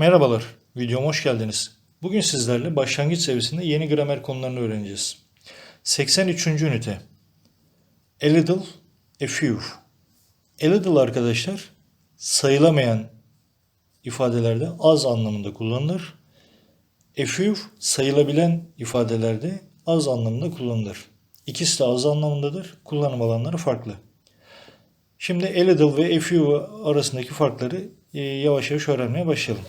Merhabalar, videoma hoş geldiniz. Bugün sizlerle başlangıç seviyesinde yeni gramer konularını öğreneceğiz. 83. ünite. A little, a few. A little arkadaşlar sayılamayan ifadelerde az anlamında kullanılır. A few sayılabilen ifadelerde az anlamında kullanılır. İkisi de az anlamındadır. Kullanım alanları farklı. Şimdi a little ve a few arasındaki farkları e, yavaş yavaş öğrenmeye başlayalım.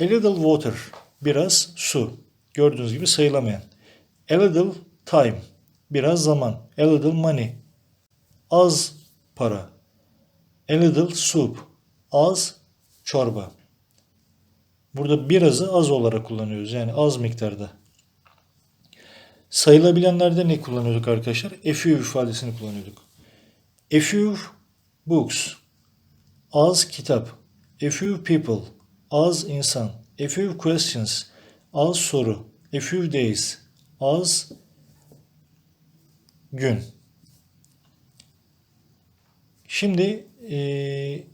A little water, biraz su. Gördüğünüz gibi sayılamayan. A little time, biraz zaman. A little money, az para. A little soup, az çorba. Burada birazı az olarak kullanıyoruz. Yani az miktarda. Sayılabilenlerde ne kullanıyorduk arkadaşlar? A few ifadesini kullanıyorduk. A few books, az kitap. A few people, az insan. A few questions, az soru. A few days, az gün. Şimdi eee,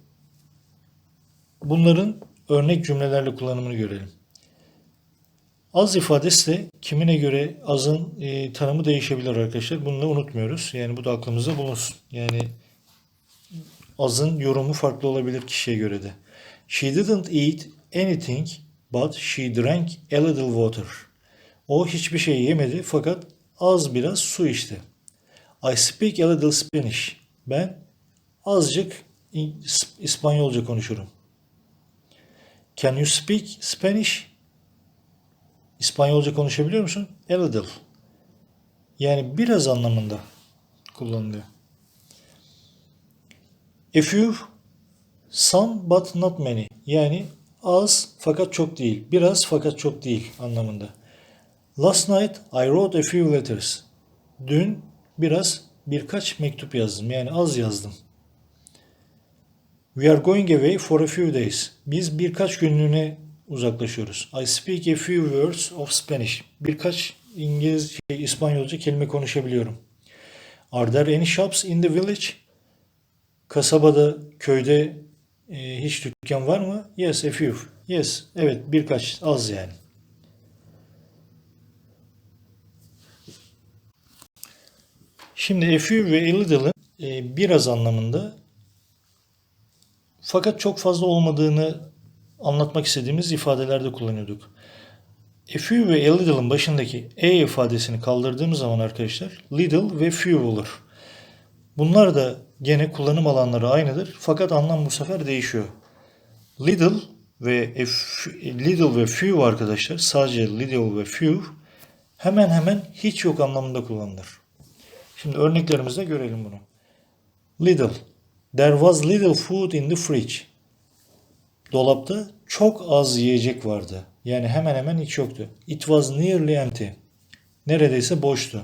bunların örnek cümlelerle kullanımını görelim. Az ifadesi de kimine göre azın eee, tanımı değişebilir arkadaşlar. Bunu da unutmuyoruz. Yani bu da aklımızda bulunsun. Yani azın yorumu farklı olabilir kişiye göre de. She didn't eat anything but she drank a little water. O hiçbir şey yemedi fakat az biraz su içti. I speak a little Spanish. Ben azıcık İspanyolca konuşurum. Can you speak Spanish? İspanyolca konuşabiliyor musun? A little. Yani biraz anlamında kullanılıyor. A few, some but not many. Yani az fakat çok değil. Biraz fakat çok değil anlamında. Last night I wrote a few letters. Dün biraz birkaç mektup yazdım. Yani az yazdım. We are going away for a few days. Biz birkaç günlüğüne uzaklaşıyoruz. I speak a few words of Spanish. Birkaç İngiliz, şey, İspanyolca kelime konuşabiliyorum. Are there any shops in the village? Kasabada, köyde e, hiç dükkan var mı? Yes, a few. Yes, evet birkaç, az yani. Şimdi a few ve a little'ın e, biraz anlamında fakat çok fazla olmadığını anlatmak istediğimiz ifadelerde kullanıyorduk. A few ve a little'ın başındaki e ifadesini kaldırdığımız zaman arkadaşlar little ve few olur. Bunlar da gene kullanım alanları aynıdır fakat anlam bu sefer değişiyor. Little ve f- little ve few arkadaşlar sadece little ve few hemen hemen hiç yok anlamında kullanılır. Şimdi örneklerimizde görelim bunu. Little. There was little food in the fridge. Dolapta çok az yiyecek vardı. Yani hemen hemen hiç yoktu. It was nearly empty. Neredeyse boştu.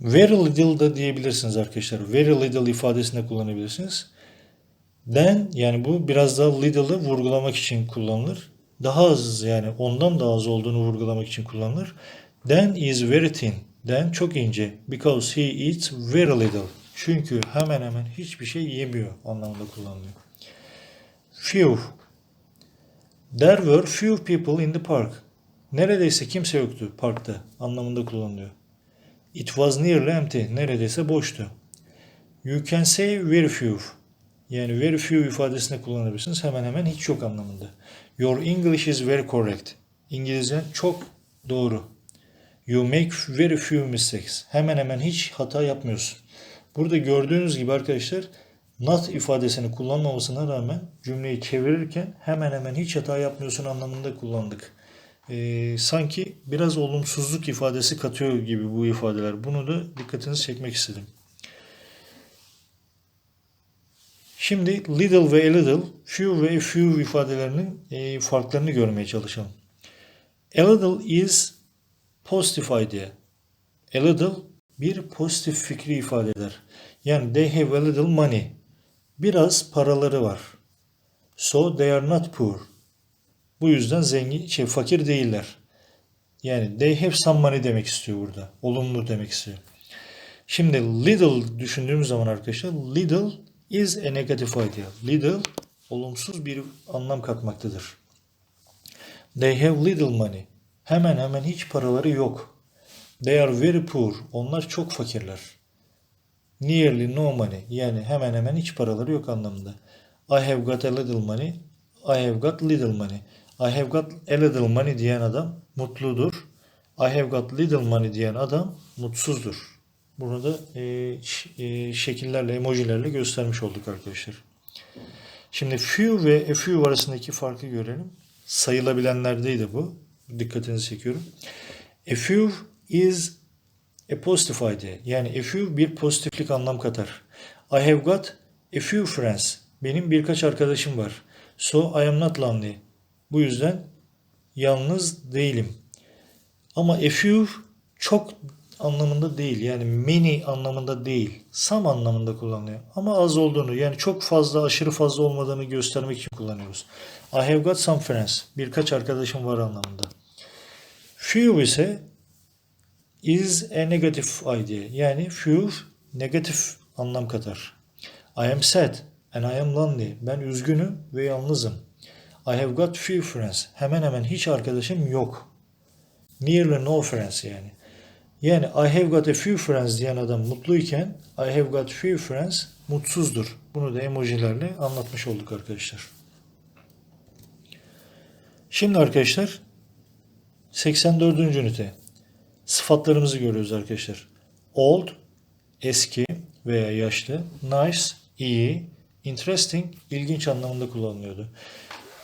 Very little da diyebilirsiniz arkadaşlar. Very little ifadesini de kullanabilirsiniz. Then yani bu biraz daha little'ı vurgulamak için kullanılır. Daha az yani ondan daha az olduğunu vurgulamak için kullanılır. Then is very thin. Then çok ince. Because he eats very little. Çünkü hemen hemen hiçbir şey yemiyor anlamında kullanılıyor. Few. There were few people in the park. Neredeyse kimse yoktu parkta anlamında kullanılıyor. It was nearly empty. Neredeyse boştu. You can say very few. Yani very few ifadesini kullanabilirsiniz. Hemen hemen hiç yok anlamında. Your English is very correct. İngilizcen çok doğru. You make very few mistakes. Hemen hemen hiç hata yapmıyorsun. Burada gördüğünüz gibi arkadaşlar not ifadesini kullanmamasına rağmen cümleyi çevirirken hemen hemen hiç hata yapmıyorsun anlamında kullandık. Ee, sanki biraz olumsuzluk ifadesi katıyor gibi bu ifadeler. Bunu da dikkatinizi çekmek istedim. Şimdi little ve a little, few ve a few ifadelerinin e, farklarını görmeye çalışalım. A little is pozitif idea. A little bir pozitif fikri ifade eder. Yani they have a little money. Biraz paraları var. So they are not poor. Bu yüzden zengin, şey fakir değiller. Yani they have some money demek istiyor burada. Olumlu demek istiyor. Şimdi little düşündüğümüz zaman arkadaşlar little is a negative idea. Little olumsuz bir anlam katmaktadır. They have little money. Hemen hemen hiç paraları yok. They are very poor. Onlar çok fakirler. Nearly no money. Yani hemen hemen hiç paraları yok anlamında. I have got a little money. I have got little money. I have got a little money diyen adam mutludur. I have got little money diyen adam mutsuzdur. Bunu da e, e, şekillerle, emojilerle göstermiş olduk arkadaşlar. Şimdi few ve a few arasındaki farkı görelim. Sayılabilenlerdeydi bu. Dikkatinizi çekiyorum. A few is a positive idea. Yani a few bir pozitiflik anlam katar. I have got a few friends. Benim birkaç arkadaşım var. So I am not lonely. Bu yüzden yalnız değilim. Ama a few çok anlamında değil. Yani many anlamında değil. Some anlamında kullanılıyor. Ama az olduğunu yani çok fazla aşırı fazla olmadığını göstermek için kullanıyoruz. I have got some friends. Birkaç arkadaşım var anlamında. Few ise is a negative idea. Yani few negatif anlam katar. I am sad and I am lonely. Ben üzgünüm ve yalnızım. I have got few friends. Hemen hemen hiç arkadaşım yok. Nearly no friends yani. Yani I have got a few friends diyen adam mutluyken I have got few friends mutsuzdur. Bunu da emojilerle anlatmış olduk arkadaşlar. Şimdi arkadaşlar 84. ünite sıfatlarımızı görüyoruz arkadaşlar. Old, eski veya yaşlı, nice, iyi, interesting, ilginç anlamında kullanılıyordu.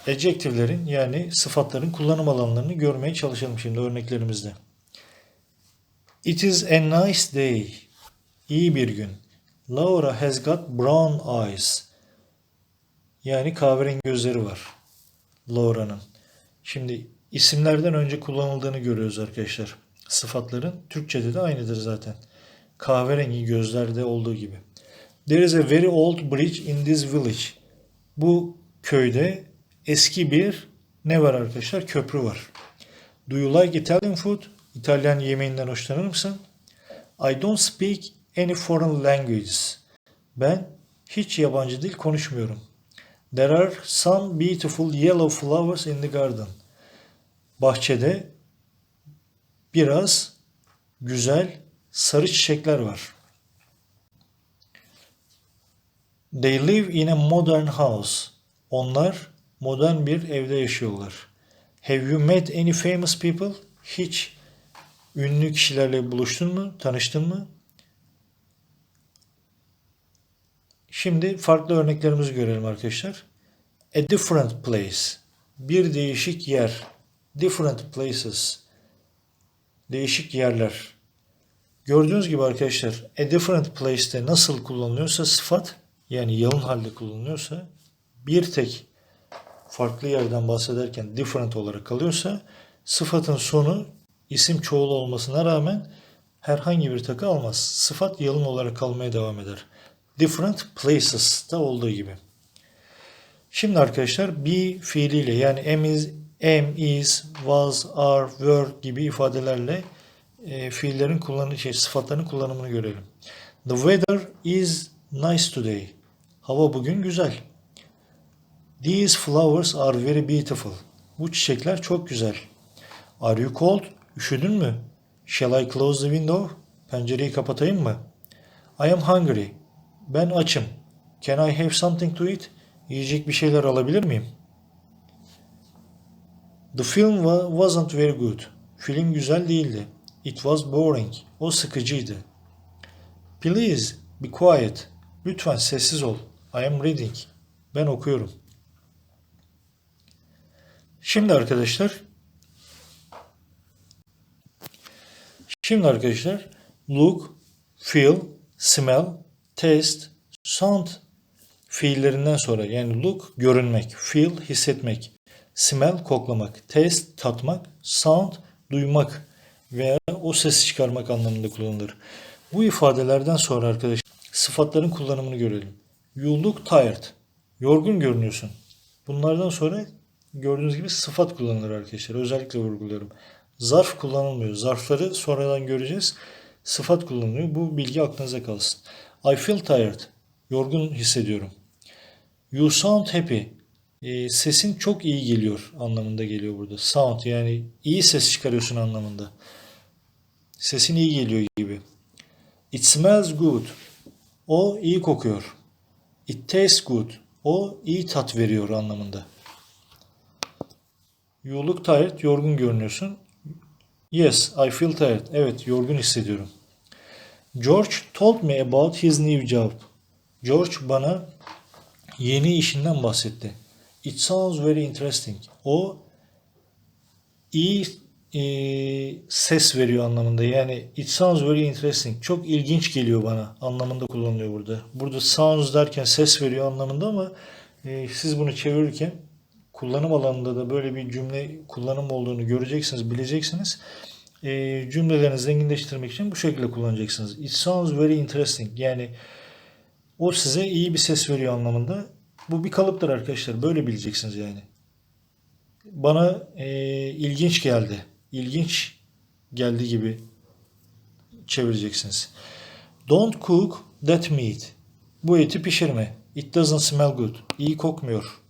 Adjective'lerin yani sıfatların kullanım alanlarını görmeye çalışalım şimdi örneklerimizde. It is a nice day. İyi bir gün. Laura has got brown eyes. Yani kahverengi gözleri var. Laura'nın. Şimdi isimlerden önce kullanıldığını görüyoruz arkadaşlar. Sıfatların Türkçe'de de aynıdır zaten. Kahverengi gözlerde olduğu gibi. There is a very old bridge in this village. Bu köyde eski bir ne var arkadaşlar? Köprü var. Do you like Italian food? İtalyan yemeğinden hoşlanır mısın? I don't speak any foreign languages. Ben hiç yabancı dil konuşmuyorum. There are some beautiful yellow flowers in the garden. Bahçede biraz güzel sarı çiçekler var. They live in a modern house. Onlar modern bir evde yaşıyorlar. Have you met any famous people? Hiç ünlü kişilerle buluştun mu? Tanıştın mı? Şimdi farklı örneklerimizi görelim arkadaşlar. A different place. Bir değişik yer. Different places. Değişik yerler. Gördüğünüz gibi arkadaşlar a different place'te nasıl kullanılıyorsa sıfat yani yalın halde kullanılıyorsa bir tek farklı yerden bahsederken different olarak kalıyorsa sıfatın sonu isim çoğul olmasına rağmen herhangi bir takı almaz. Sıfat yalın olarak kalmaya devam eder. Different places da olduğu gibi. Şimdi arkadaşlar be fiiliyle yani am is, am is, was, are, were gibi ifadelerle e, fiillerin kullanı şey, sıfatların kullanımını görelim. The weather is nice today. Hava bugün güzel. These flowers are very beautiful. Bu çiçekler çok güzel. Are you cold? Üşüdün mü? Shall I close the window? Pencereyi kapatayım mı? I am hungry. Ben açım. Can I have something to eat? Yiyecek bir şeyler alabilir miyim? The film wa- wasn't very good. Film güzel değildi. It was boring. O sıkıcıydı. Please be quiet. Lütfen sessiz ol. I am reading. Ben okuyorum. Şimdi arkadaşlar Şimdi arkadaşlar look, feel, smell, taste, sound fiillerinden sonra yani look görünmek, feel hissetmek, smell koklamak, taste tatmak, sound duymak veya o sesi çıkarmak anlamında kullanılır. Bu ifadelerden sonra arkadaşlar sıfatların kullanımını görelim. You look tired. Yorgun görünüyorsun. Bunlardan sonra gördüğünüz gibi sıfat kullanılır arkadaşlar. Özellikle vurguluyorum. Zarf kullanılmıyor. Zarfları sonradan göreceğiz. Sıfat kullanılıyor. Bu bilgi aklınıza kalsın. I feel tired. Yorgun hissediyorum. You sound happy. E, sesin çok iyi geliyor anlamında geliyor burada. Sound yani iyi ses çıkarıyorsun anlamında. Sesin iyi geliyor gibi. It smells good. O iyi kokuyor. It tastes good. O iyi tat veriyor anlamında. You look tired. Yorgun görünüyorsun. Yes, I feel tired. Evet, yorgun hissediyorum. George told me about his new job. George bana yeni işinden bahsetti. It sounds very interesting. O iyi e, ses veriyor anlamında. Yani it sounds very interesting. Çok ilginç geliyor bana anlamında kullanılıyor burada. Burada sounds derken ses veriyor anlamında ama e, siz bunu çevirirken kullanım alanında da böyle bir cümle kullanım olduğunu göreceksiniz, bileceksiniz. E, cümlelerinizi zenginleştirmek için bu şekilde kullanacaksınız. It sounds very interesting. Yani o size iyi bir ses veriyor anlamında. Bu bir kalıptır arkadaşlar. Böyle bileceksiniz yani. Bana e, ilginç geldi. İlginç geldi gibi çevireceksiniz. Don't cook that meat. Bu eti pişirme. It doesn't smell good. İyi kokmuyor.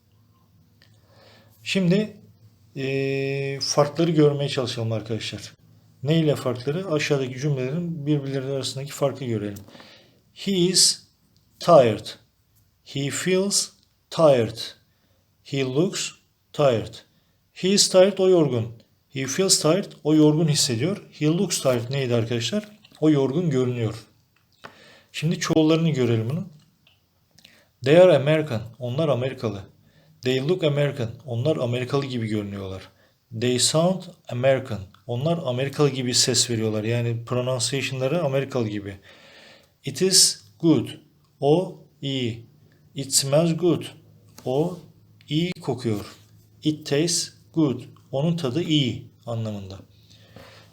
Şimdi e, farkları görmeye çalışalım arkadaşlar. Ne ile farkları? Aşağıdaki cümlelerin birbirleri arasındaki farkı görelim. He is tired. He feels tired. He looks tired. He is tired, o yorgun. He feels tired, o yorgun hissediyor. He looks tired neydi arkadaşlar? O yorgun görünüyor. Şimdi çoğullarını görelim bunun. They are American, onlar Amerikalı. They look American, onlar Amerikalı gibi görünüyorlar. They sound American, onlar Amerikalı gibi ses veriyorlar. Yani pronunciation'ları Amerikalı gibi. It is good, o iyi. It smells good, o iyi kokuyor. It tastes good, onun tadı iyi anlamında.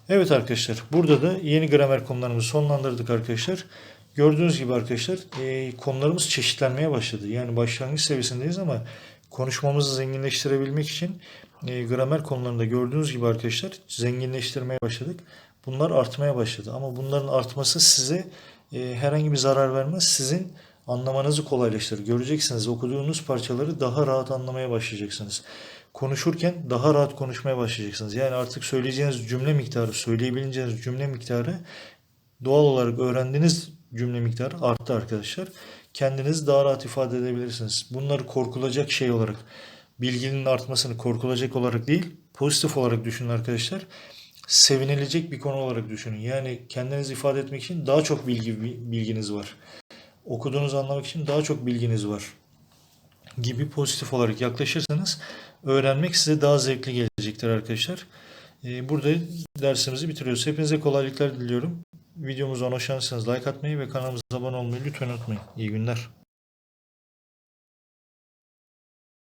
Evet arkadaşlar burada da yeni gramer konularımızı sonlandırdık arkadaşlar. Gördüğünüz gibi arkadaşlar e, konularımız çeşitlenmeye başladı. Yani başlangıç seviyesindeyiz ama konuşmamızı zenginleştirebilmek için e, gramer konularında gördüğünüz gibi arkadaşlar zenginleştirmeye başladık. Bunlar artmaya başladı ama bunların artması size e, herhangi bir zarar vermez. Sizin anlamanızı kolaylaştırır. Göreceksiniz okuduğunuz parçaları daha rahat anlamaya başlayacaksınız. Konuşurken daha rahat konuşmaya başlayacaksınız. Yani artık söyleyeceğiniz cümle miktarı, söyleyebileceğiniz cümle miktarı doğal olarak öğrendiğiniz cümle miktarı arttı arkadaşlar. Kendinizi daha rahat ifade edebilirsiniz. Bunları korkulacak şey olarak, bilginin artmasını korkulacak olarak değil, pozitif olarak düşünün arkadaşlar. Sevinilecek bir konu olarak düşünün. Yani kendinizi ifade etmek için daha çok bilgi bilginiz var. Okuduğunuzu anlamak için daha çok bilginiz var gibi pozitif olarak yaklaşırsanız öğrenmek size daha zevkli gelecektir arkadaşlar. Ee, Burada dersimizi bitiriyoruz. Hepinize kolaylıklar diliyorum. Videomuza hoşlanırsanız like atmayı ve kanalımıza abone olmayı lütfen unutmayın. İyi günler.